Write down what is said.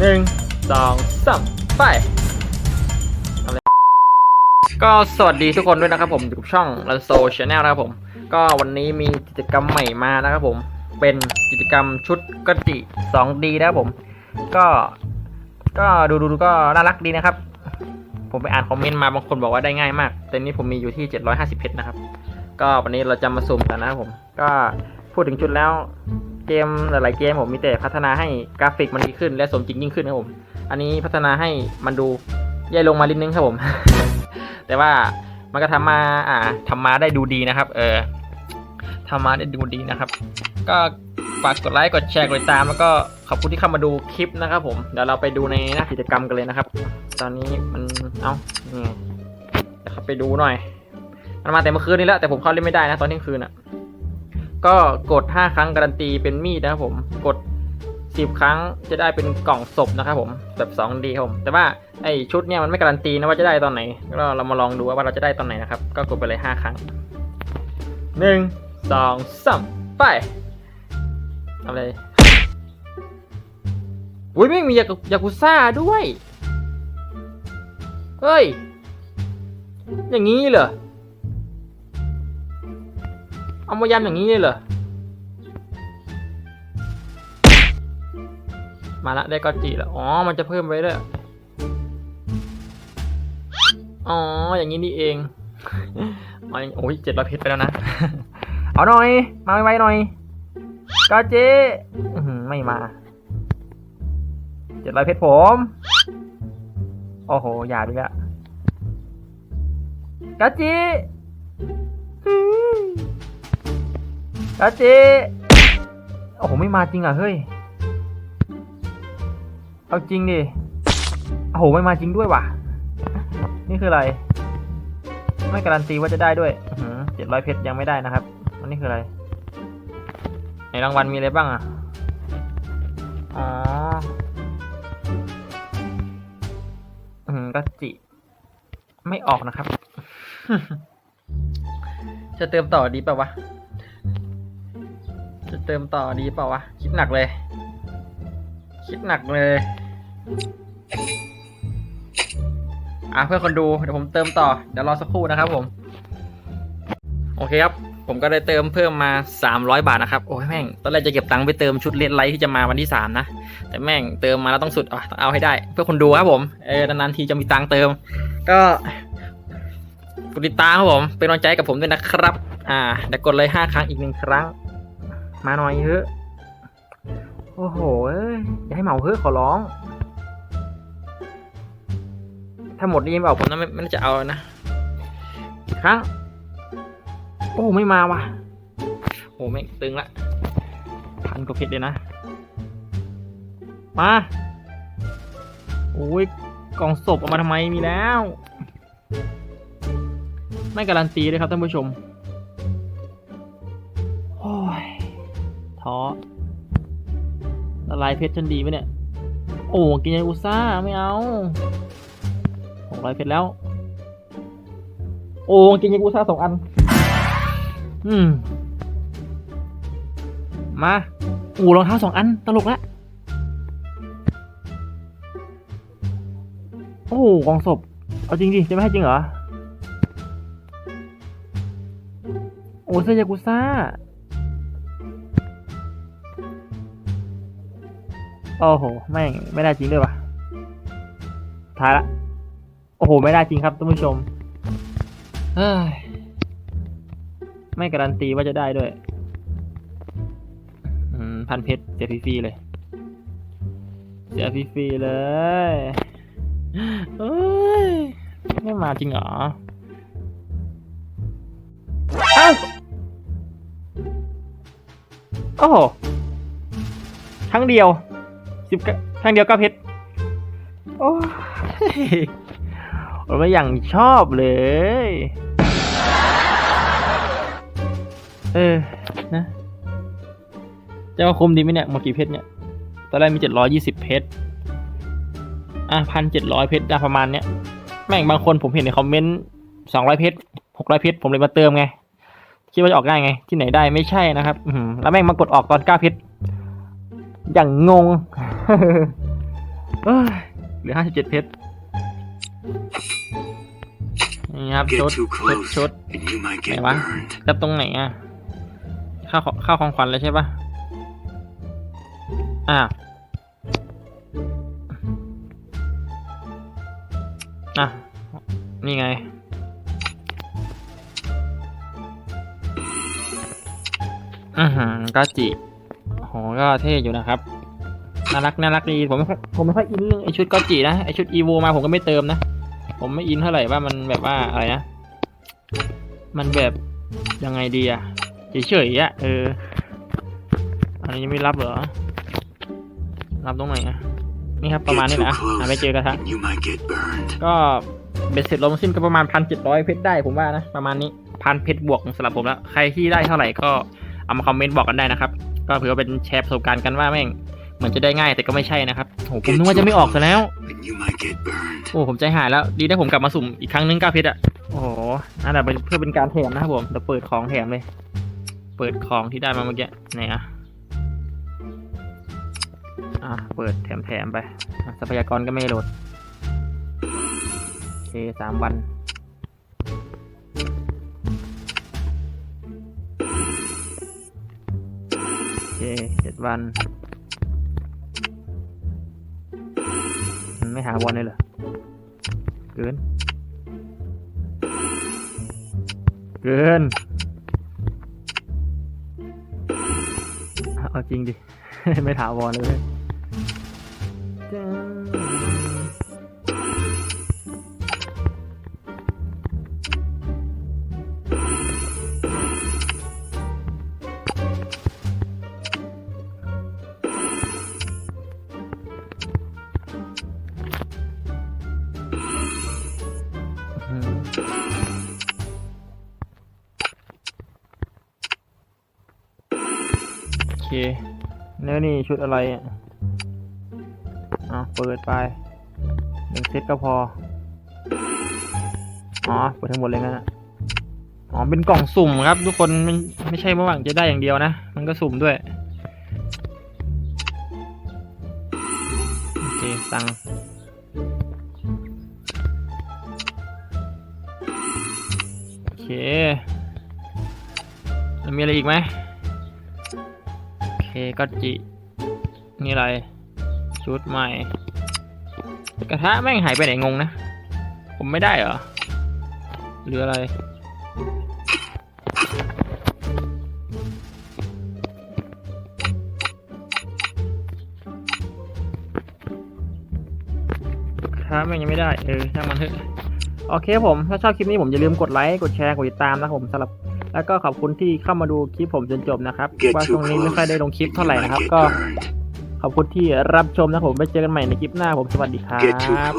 หนึ่งสองสามไปก็สวัสดีทุกคนด้วยนะครับผมอยู่กับช่อง r a n s o Channel นะครับผม ก็วันนี้มีกิจกรรมใหม่มานะครับผม เป็นกิจกรรมชุดกติ 2D นะครับผม ก็ ก็ดูดูดูก็น่ารักดีนะครับ ผมไปอ่านคอมเมนต์มาบางคนบอกว่าได้ง่ายมาก แต่นี่ผมมีอยู่ที่ 750เพชรนะครับ ก็วันนี้เราจะมาสุ่มกันนะครับผม ก็พูดถึงชุดแล้ว เกมหลายๆเกมผมมีแต่พัฒนาให้กราฟิกมันดีขึ้น และสมจริงยิ่งขึ้นครับผม อันนี้พัฒนาให้มันดูแย่ลงมาลิดนึงครับผม แต่ว่ามันก็ทำมาอ่าทำมาได้ดูดีนะครับ เออทำมาได้ดูดีนะครับ ก็ฝากกดไลค์กดแชร์กดติดตาม แล้วก็ขอบคุณที่เข้ามาดูคลิปนะครับผมเดี๋ยวเราไปดูในหน้ากิจกรรมกันเลยนะครับ ตอนนี้มันเอ้านี่ไงเดี๋ยวไปดูหน่อยมันมาแต่เมื่อคืนนี้แล้วแต่ผมเข้าเล่นไม่ได้นะตอนเที่ยงคืนอะ ก็กด 5 ครั้งการันตีเป็นมีดนะครับผมกด 10 ครั้งจะได้เป็นกล่องศพนะครับผมแบบ 2D ครับผมแต่ว่าไอชุดเนี่ยมันไม่การันตีนะว่าจะได้ตอนไหนก็เรามาลองดูว่าเราจะได้ตอนไหนนะครับก็กดไปเลย 5 ครั้ง 1 2 3 ไปเอาเลยอุ้ยไม่มียาก,ยากุซ่าด้วย เฮ้ย อย่างนี้เหรอ เอามายำอย่างนี้เลยเหรอ มาละได้กอจิแล้ว อ๋อ มันจะเพิ่มไว้ด้วย อ๋อ อย่างนี้นี่เองโอ้ยเจ็ดร้อยเพชรไปแล้วนะ เอาหน่อย มาไวๆหน่อยกอจิไม่มาเจ็ดร้อยเพชรผม โอ้โห อย่าด้วยอะกอจิ อื้อแล้วเจ๊โอ้โหไม่มาจริงอะเฮ้ย เอาจริงดิ โอ้โหไม่มาจริงด้วยว่ะ นี่คืออะไร ไม่การันตีว่าจะได้ด้วยเจ็ดร้อยเพชรยังไม่ได้นะครับอันนี้คืออะไร ในรางวัลมีอะไรบ้างอะ อ๋อ อืมก็จิไม่ออกนะครับ จะเติมต่อดีป่าวะ จะเติมต่อดีเปล่าวะ คิดหนักเลย คิดหนักเลยอะเพื่อคนดูเดี๋ยวผมเติมต่อเดี๋ยวรอสักครู่นะครับผม โอเคครับ ผมก็ได้เติมเพิ่มมา 300 บาทนะครับ โอ้ยแม่ง ตอนแรกจะเก็บตังค์ไปเติมชุดเลดไลท์ที่จะมาวันที่ 3 นะ แต่แม่งเติมมาแล้วต้องสุดอะต้องเอาให้ได้ เพื่อคนดูครับผม เออนานๆทีจะมีตังค์เติม ก็กดติดตามครับผม เป็นกำลังใจกับผมด้วยนะครับ อ่าเดี๋ยวกดเลย 5 ครั้งอีกหนึ่งครั้ง มาหน่อยเถอะ โอ้โห เอ้ย อย่าให้เหมาเถอะขอร้อง ถ้าหมดนี่ไม่เอาผมน่าไม่ไม่น่จะเอานะครั้ง โอ้ไม่มาว่ะ โอ้ไม่ตึงละ พันกว่าเพชรเลยนะ มาโอ้ยกล่องศพออกมาทำไมมีแล้ว ไม่การันตีเลยครับท่านผู้ชม โอ้ย ท้อละลายเพชรฉันดีไหมเนี่ย โอ้กินยาอุซ่าไม่เอาหกร้อยเพชรแล้ว โอ้กินยาอุซ่าสองอัน อืม มาอูรองเท้าสองอัน ตลกละโอ้กองศพ เอาจริงดิ จะไม่ให้จริงเหรอ โอ้เซยากุซ่า โอ้โหแม่งไม่ได้จริงด้วยวะท้ายละ โอ้โห ไม่ได้จริงครับท่านผู้ชมเฮ้ยไม่การันตีว่าจะได้ด้วยพันเพชรเสียฟรีๆเลย เสียฟรีๆเลยเอ้ยไม่มาจริงเหรอเอ้าโอ้โหครั้งเดียว สิบครั้งเดียวก็เพชรโอ้ยผมไม่อย่างชอบเลย เออ นะ จะมาคุมดีไหมเนี่ยหมดกี่เพชรเนี่ย ตอนแรกมีเจ็ดร้อยี่สิบเพชร อะพันเจ็ดร้อยเพชรได้ประมาณเนี้ย แม่งบางคนผมเห็นในคอมเมนต์สองร้อยเพชรหกร้อยเพชรผมเลยมาเติมไง คิดว่าจะออกได้ไง ที่ไหนได้ไม่ใช่นะครับ แล้วแม่งมากดออกตอนเก้าเพชรอย่างงง เอ้ยเหลือห้าสิบเจ็ดเพชรนี่ครับ Get ชุด too ชุด close ชุด and you might get Mày bắn. burned. จับตรงไหนอะเข้าของเข้าของขวัญเลยใช่ปะอ่าอะ นี่ไง อือหือก็จิโหก็เท่อยู่นะครับ น่ารักน่ารักดีผมไม่ค่อยผมไม่ค่อยอินเรื่องไอชุดก็จินะไอชุดอีโวมาผมก็ไม่เติมนะ ผมไม่อินเท่าไหร่ว่ามันแบบว่าอะไรนะ มันแบบยังไงดีอะเฉยๆอะเออ อันนี้ยังไม่รับเหรอ รับตรงไหนอะนี่ครับประมาณนี้นะหาไม่เจอกระทะก็เบ็ดเสร็จลงสิ้นก็ประมาณพันเจ็ดร้อยเพชรได้ผมว่านะ ประมาณนี้พันเพชรบวกสำหรับผมแล้ว ใครที่ได้เท่าไหร่ก็เอามาคอมเมนต์บอกกันได้นะครับ ก็ถือว่าเป็นแชร์ประสบการณ์กันว่าแม่ง เหมือนจะได้ง่ายแต่ก็ไม่ใช่นะครับโอ้โหผมนึกว่าจะไม่ออกซะแล้ว And you might get burned. โอ้ผมใจหายแล้ว ดีได้ผมกลับมาสุ่มอีกครั้งนึงเก้าเพชรอะ โอ้โหนั่นแหละเพื่อเป็นการแถมนะครับผมเดี๋ยวเปิดของแถมเลย เปิดของที่ได้มาเมื่อกี้ไหนอะอะ เปิดแถมแถมๆไปอะทรัพยากรก็ไม่โหลดโอเคสามวัน โอเคเจ็ดวัน ไม่หาบอลเลยเหรอเกิน เกิน เอาจริงดิ ไม่ถาวรเลย เคเนื้อนี่ชุดอะไรอะอะเปิดไปหนึ่งเซตก็พอ อ๋อเปิดทั้งหมดเลยงั้นอะอ๋อเป็นกล่องสุ่มครับ ทุกคนมันไม่ใช่ว่าหวังจะได้อย่างเดียวนะ มันก็สุ่มด้วยโอเคตังค์โอเคมีอะไรอีกไหม เคก็จิ นี่อะไร ชุดใหม่ กระทะแม่งหายไปไหนงงนะ ผมไม่ได้เหรอ หรืออะไรครับมันยังไม่ได้ เออช่างมันเถอะ โอเคผม ถ้าชอบคลิปนี้ผมอย่าลืมกดไลค์ กดแชร์ กดติดตามนะครับผมสำหรับ แล้วก็ขอบคุณที่เข้ามาดูคลิปผมจนจบนะครับ Get ว่าช่ too วงนี้ไม่ close ค่อยได้ลงคลิป and เท่า you ไหร่ might นะครับ get ก็ burned. ขอบคุณที่รับชมนะครับผมไปเจอกันใหม่ในคลิปหน้าผมสวัสดีครั Get too บ